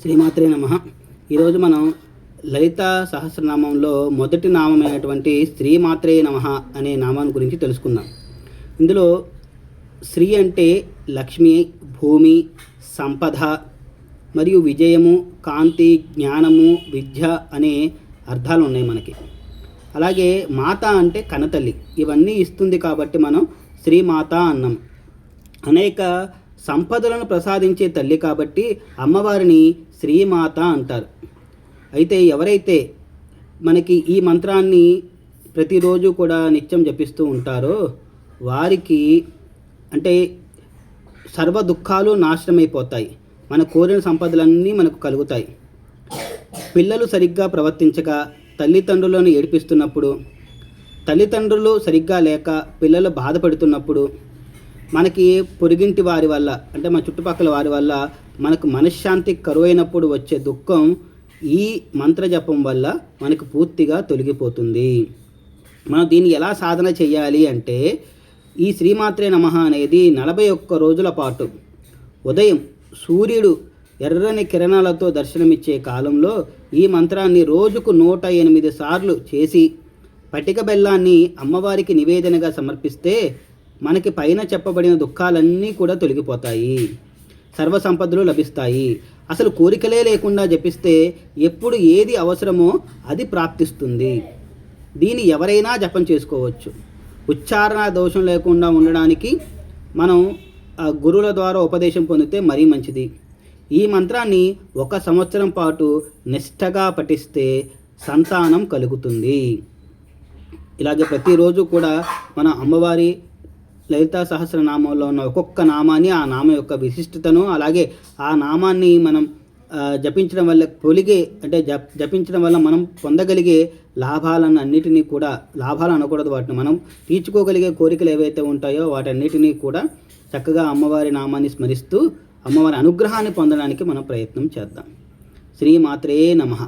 శ్రీమాత్రే నమ. ఈరోజు మనం లలిత సహస్రనామంలో మొదటి నామమైనటువంటి శ్రీమాత్రే నమ అనే నామాన్ని గురించి తెలుసుకుందాం. ఇందులో శ్రీ అంటే లక్ష్మి భూమి సంపద మరియు విజయము కాంతి జ్ఞానము విద్య అనే అర్థాలు ఉన్నాయి మనకి. అలాగే మాత అంటే కనతల్లి. ఇవన్నీ ఇస్తుంది కాబట్టి మనం శ్రీమాత అన్నాం. అనేక సంపదలను ప్రసాదించే తల్లి కాబట్టి అమ్మవారిని శ్రీమాత అంటారు. అయితే ఎవరైతే మనకి ఈ మంత్రాన్ని ప్రతిరోజు కూడా నిత్యం జపిస్తూ ఉంటారో వారికి అంటే సర్వ దుఃఖాలు నాశనమైపోతాయి. మన కోరిన సంపదలన్నీ మనకు కలుగుతాయి. పిల్లలు సరిగ్గా ప్రవర్తించక తల్లిదండ్రులను ఏడిపిస్తున్నప్పుడు తల్లిదండ్రులు సరిగ్గా లేక పిల్లలు బాధపడుతున్నప్పుడు మనకి పొరిగింటి వారి వల్ల అంటే మన చుట్టుపక్కల వారి వల్ల మనకు మనశ్శాంతి కరువైనప్పుడు వచ్చే దుఃఖం ఈ మంత్రజపం వల్ల మనకు పూర్తిగా తొలగిపోతుంది. మనం దీన్ని ఎలా సాధన చేయాలి అంటే ఈ శ్రీమాత్రే నమ అనేది నలభై ఒక్క రోజుల పాటు ఉదయం సూర్యుడు ఎర్రని కిరణాలతో దర్శనమిచ్చే కాలంలో ఈ మంత్రాన్ని రోజుకు నూట ఎనిమిది సార్లు చేసి పటిక బెల్లాన్ని అమ్మవారికి నివేదనగా సమర్పిస్తే మనకి పైన చెప్పబడిన దుఃఖాలన్నీ కూడా తొలగిపోతాయి. సర్వసంపదలు లభిస్తాయి. అసలు కోరికలే లేకుండా జపిస్తే ఎప్పుడు ఏది అవసరమో అది ప్రాప్తిస్తుంది. దీన్ని ఎవరైనా జపం చేసుకోవచ్చు. ఉచ్చారణ దోషం లేకుండా ఉండడానికి మనం ఆ గురువుల ద్వారా ఉపదేశం పొందితే మరీ మంచిది. ఈ మంత్రాన్ని ఒక సంవత్సరం పాటు నిష్టగా పఠిస్తే సంతానం కలుగుతుంది. ఇలాగే ప్రతిరోజు కూడా మన అమ్మవారి లలితా సహస్రనామంలో ఉన్న ఒక్కొక్క నామాన్ని ఆ నామం యొక్క విశిష్టతను అలాగే ఆ నామాన్ని మనం జపించడం వల్ల పొలిగే అంటే జప్ జపించడం వల్ల మనం పొందగలిగే లాభాలను అన్నిటినీ కూడా లాభాలు అనకూడదు వాటిని మనం తీర్చుకోగలిగే కోరికలు ఏవైతే ఉంటాయో వాటన్నిటినీ కూడా చక్కగా అమ్మవారి నామాన్ని స్మరిస్తూ అమ్మవారి అనుగ్రహాన్ని పొందడానికి మనం ప్రయత్నం చేద్దాం. శ్రీమాత్రే నమః.